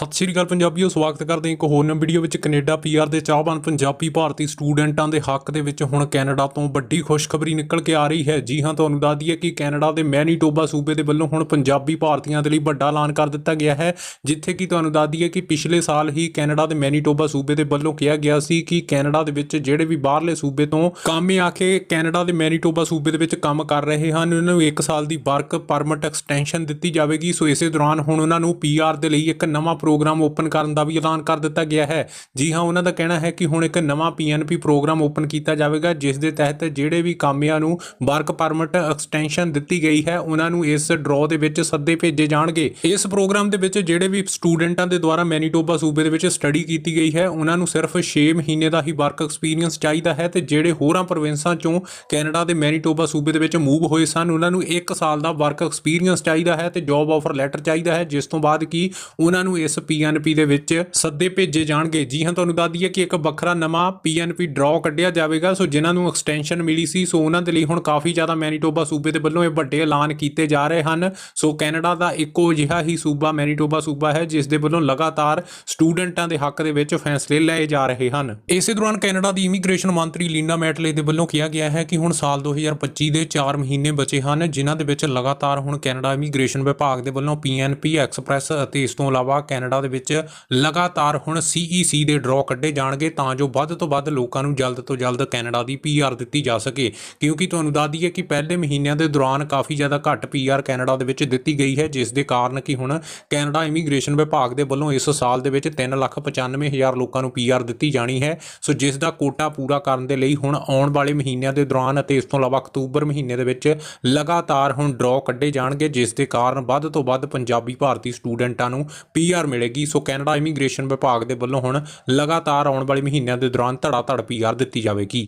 ਸਤਿ ਸ਼੍ਰੀ ਅਕਾਲ ਪੰਜਾਬੀਓ, ਸਵਾਗਤ ਕਰਦੇ ਹਾਂ ਇੱਕ ਹੋਰ ਨਵੀਂ ਵੀਡੀਓ ਵਿੱਚ ਕੈਨੇਡਾ ਪੀਆਰ ਦੇ ਚਾਹਵਾਨ ਪੰਜਾਬੀ ਭਾਰਤੀ ਸਟੂਡੈਂਟਾਂ ਦੇ ਹੱਕ ਦੇ ਵਿੱਚ ਹੁਣ ਕੈਨੇਡਾ ਤੋਂ ਵੱਡੀ ਖੁਸ਼ਖਬਰੀ ਨਿਕਲ ਕੇ ਆ ਰਹੀ ਹੈ। ਜੀ ਹਾਂ, ਤੁਹਾਨੂੰ ਦੱਸ ਦਈਏ ਕਿ ਕੈਨੇਡਾ ਦੇ ਮੈਨੀਟੋਬਾ ਸੂਬੇ ਦੇ ਵੱਲੋਂ ਹੁਣ ਪੰਜਾਬੀ ਭਾਰਤੀਆਂ ਦੇ ਲਈ ਵੱਡਾ ਐਲਾਨ ਕਰ ਦਿੱਤਾ ਗਿਆ ਹੈ, ਜਿੱਥੇ ਕਿ ਤੁਹਾਨੂੰ ਦੱਸ ਦਈਏ ਕਿ ਪਿਛਲੇ ਸਾਲ ਹੀ ਕੈਨੇਡਾ ਦੇ ਮੈਨੀਟੋਬਾ ਸੂਬੇ ਦੇ ਵੱਲੋਂ ਕਿਹਾ ਗਿਆ ਸੀ ਕਿ ਕੈਨੇਡਾ ਦੇ ਵਿੱਚ ਜਿਹੜੇ ਵੀ ਬਾਹਰਲੇ ਸੂਬੇ ਤੋਂ ਕਾਮੇ ਆ ਕੇ ਕੈਨੇਡਾ ਦੇ ਮੈਨੀਟੋਬਾ ਸੂਬੇ ਦੇ ਵਿੱਚ ਕੰਮ ਕਰ ਰਹੇ ਹਨ, ਉਹਨਾਂ ਨੂੰ 1 ਸਾਲ ਦੀ ਵਰਕ ਪਰਮਿਟ ਐਕਸਟੈਂਸ਼ਨ ਦਿੱਤੀ ਜਾਵੇਗੀ। ਸੋ ਇਸੇ ਦੌਰਾਨ ਹੁਣ ਉਹਨਾਂ ਨੂੰ ਪੀਆਰ ਦੇ ਲਈ ਇੱਕ ਨਵਾਂ ਪ੍ਰੋਗਰਾਮ ਓਪਨ ਕਰਨ ਦਾ ਵੀ ਐਲਾਨ ਕਰ ਦਿੱਤਾ ਗਿਆ ਹੈ। ਜੀ ਹਾਂ, ਉਹਨਾਂ ਦਾ ਕਹਿਣਾ ਹੈ ਕਿ ਹੁਣ ਇੱਕ ਨਵਾਂ ਪੀਐਨਪੀ ਪ੍ਰੋਗਰਾਮ ਓਪਨ ਕੀਤਾ ਜਾਵੇਗਾ, ਜਿਸ ਦੇ ਤਹਿਤ ਜਿਹੜੇ ਵੀ ਕਾਮਿਆਂ ਨੂੰ ਵਰਕ ਪਰਮਿਟ ਐਕਸਟੈਂਸ਼ਨ ਦਿੱਤੀ ਗਈ ਹੈ, ਉਹਨਾਂ ਨੂੰ ਇਸ ਡਰਾਅ ਦੇ ਵਿੱਚ ਸੱਦੇ ਭੇਜੇ ਜਾਣਗੇ। ਇਸ ਪ੍ਰੋਗਰਾਮ ਦੇ ਵਿੱਚ ਜਿਹੜੇ ਵੀ ਸਟੂਡੈਂਟਾਂ ਦੇ ਦੁਆਰਾ ਮੈਨੀਟੋਬਾ ਸੂਬੇ ਦੇ ਵਿੱਚ ਸਟੱਡੀ ਕੀਤੀ ਗਈ ਹੈ, ਉਹਨਾਂ ਨੂੰ ਸਿਰਫ 6 ਮਹੀਨੇ ਦਾ ਹੀ ਵਰਕ ਐਕਸਪੀਰੀਅੰਸ ਚਾਹੀਦਾ ਹੈ ਤੇ ਜਿਹੜੇ ਹੋਰਾਂ ਪ੍ਰੋਵਿੰਸਾਂ ਚੋਂ ਕੈਨੇਡਾ ਦੇ ਮੈਨੀਟੋਬਾ ਸੂਬੇ ਦੇ ਵਿੱਚ ਮੂਵ ਹੋਏ ਸਨ, ਉਹਨਾਂ ਨੂੰ 1 ਸਾਲ ਦਾ ਵਰਕ ਐਕਸਪੀਰੀਅੰਸ ਚਾਹੀਦਾ ਹੈ ਤੇ ਜੌਬ ਆਫਰ ਲੈਟਰ ਚਾਹੀਦਾ ਹੈ, ਜਿਸ ਤੋਂ ਬਾਅਦ ਕੀ ਉਹਨਾਂ ਨੂੰ ਇਸ ਪੀਐਨਪੀ ਦੇ ਵਿੱਚ ਸੱਦੇ ਭੇਜੇ ਜਾਣਗੇ। ਜੀ ਹਾਂ, ਤੁਹਾਨੂੰ ਦੱਸ ਦਈਏ ਕਿ ਇੱਕ ਵੱਖਰਾ ਨਵਾਂ ਪੀਐਨਪੀ ਡਰਾਅ ਕੱਢਿਆ ਜਾਵੇਗਾ। ਸੋ ਜਿਨ੍ਹਾਂ ਨੂੰ ਐਕਸਟੈਂਸ਼ਨ ਮਿਲੀ ਸੀ, ਸੋ ਉਹਨਾਂ ਦੇ ਲਈ ਹੁਣ ਕਾਫੀ ਜ਼ਿਆਦਾ ਮੈਨੀਟੋਬਾ ਸੂਬੇ ਦੇ ਵੱਲੋਂ ਇਹ ਵੱਡੇ ਐਲਾਨ ਕੀਤੇ ਜਾ ਰਹੇ ਹਨ। ਸੋ ਕੈਨੇਡਾ ਦਾ ਇੱਕੋ ਜਿਹਾ ਹੀ ਸੂਬਾ ਮੈਨੀਟੋਬਾ ਸੂਬਾ ਹੈ, ਜਿਸ ਦੇ ਵੱਲੋਂ ਲਗਾਤਾਰ ਸਟੂਡੈਂਟਾਂ ਦੇ ਹੱਕ ਦੇ ਵਿੱਚ ਫੈਸਲੇ ਲਏ ਜਾ ਰਹੇ ਹਨ। ਇਸੇ ਦੌਰਾਨ ਕੈਨੇਡਾ ਦੀ ਇਮੀਗ੍ਰੇਸ਼ਨ ਮੰਤਰੀ ਲੀਨਾ ਮੈਟਲੇ ਦੇ ਵੱਲੋਂ ਕਿਹਾ ਗਿਆ ਹੈ ਕਿ ਹੁਣ ਸਾਲ 2025 ਦੇ 4 ਮਹੀਨੇ ਬਚੇ ਹਨ, ਜਿਨ੍ਹਾਂ ਦੇ ਵਿੱਚ ਲਗਾਤਾਰ ਹੁਣ ਕੈਨੇਡਾ ਇਮੀਗ੍ਰੇਸ਼ਨ ਵਿਭਾਗ ਦੇ ਵੱਲੋਂ ਪੀਐਨਪੀ ਐਕਸਪ੍ਰੈਸ ਅਤੇ ਇਸ ਤੋਂ ਇਲਾਵਾ ਕੈਨੇਡਾ ਕੈਨੇਡਾ ਦੇ ਵਿੱਚ ਲਗਾਤਾਰ ਹੁਣ ਸੀਈਸੀ ਦੇ ਡਰਾਅ ਕੱਢੇ ਜਾਣਗੇ ਤਾਂ ਜੋ ਵੱਧ ਤੋਂ ਵੱਧ ਲੋਕਾਂ ਨੂੰ ਜਲਦ ਤੋਂ ਜਲਦ ਕੈਨੇਡਾ ਦੀ ਪੀਆਰ ਦਿੱਤੀ ਜਾ ਸਕੇ। ਕਿਉਂਕਿ ਤੁਹਾਨੂੰ ਦੱਸ ਦਈਏ ਕਿ ਪਹਿਲੇ ਮਹੀਨਿਆਂ ਦੇ ਦੌਰਾਨ ਕਾਫੀ ਜ਼ਿਆਦਾ ਘੱਟ ਪੀਆਰ ਕੈਨੇਡਾ ਦੇ ਵਿੱਚ ਦਿੱਤੀ ਗਈ ਹੈ, ਜਿਸ ਦੇ ਕਾਰਨ ਕਿ ਹੁਣ ਕੈਨੇਡਾ ਇਮੀਗ੍ਰੇਸ਼ਨ ਵਿਭਾਗ ਦੇ ਵੱਲੋਂ ਇਸ ਸਾਲ ਦੇ ਵਿੱਚ 395000 ਲੋਕਾਂ ਨੂੰ ਪੀਆਰ ਦਿੱਤੀ ਜਾਣੀ ਹੈ। ਸੋ ਜਿਸ ਦਾ ਕੋਟਾ ਪੂਰਾ ਕਰਨ ਦੇ ਲਈ ਹੁਣ ਆਉਣ ਵਾਲੇ ਮਹੀਨਿਆਂ ਦੇ ਦੌਰਾਨ ਅਤੇ ਇਸ ਤੋਂ ਇਲਾਵਾ ਅਕਤੂਬਰ ਮਹੀਨੇ ਦੇ ਵਿੱਚ ਲਗਾਤਾਰ ਹੁਣ ਡਰਾਅ ਕੱਢੇ ਜਾਣਗੇ, ਜਿਸ ਦੇ ਕਾਰਨ ਵੱਧ ਤੋਂ ਵੱਧ ਪੰਜਾਬੀ ਭਾਰਤੀ ਸਟੂਡੈਂਟਾਂ ਨੂੰ ਪੀਆਰ ਮਿਲੇਗੀ। ਸੋ ਕੈਨੇਡਾ ਇਮੀਗ੍ਰੇਸ਼ਨ ਵਿਭਾਗ ਦੇ ਵੱਲੋਂ ਹੁਣ ਲਗਾਤਾਰ ਆਉਣ ਵਾਲੇ ਮਹੀਨਿਆਂ ਦੇ ਦੌਰਾਨ ਧੜਾ ਧੜ ਪੀਆਰ ਦਿੱਤੀ ਜਾਵੇਗੀ।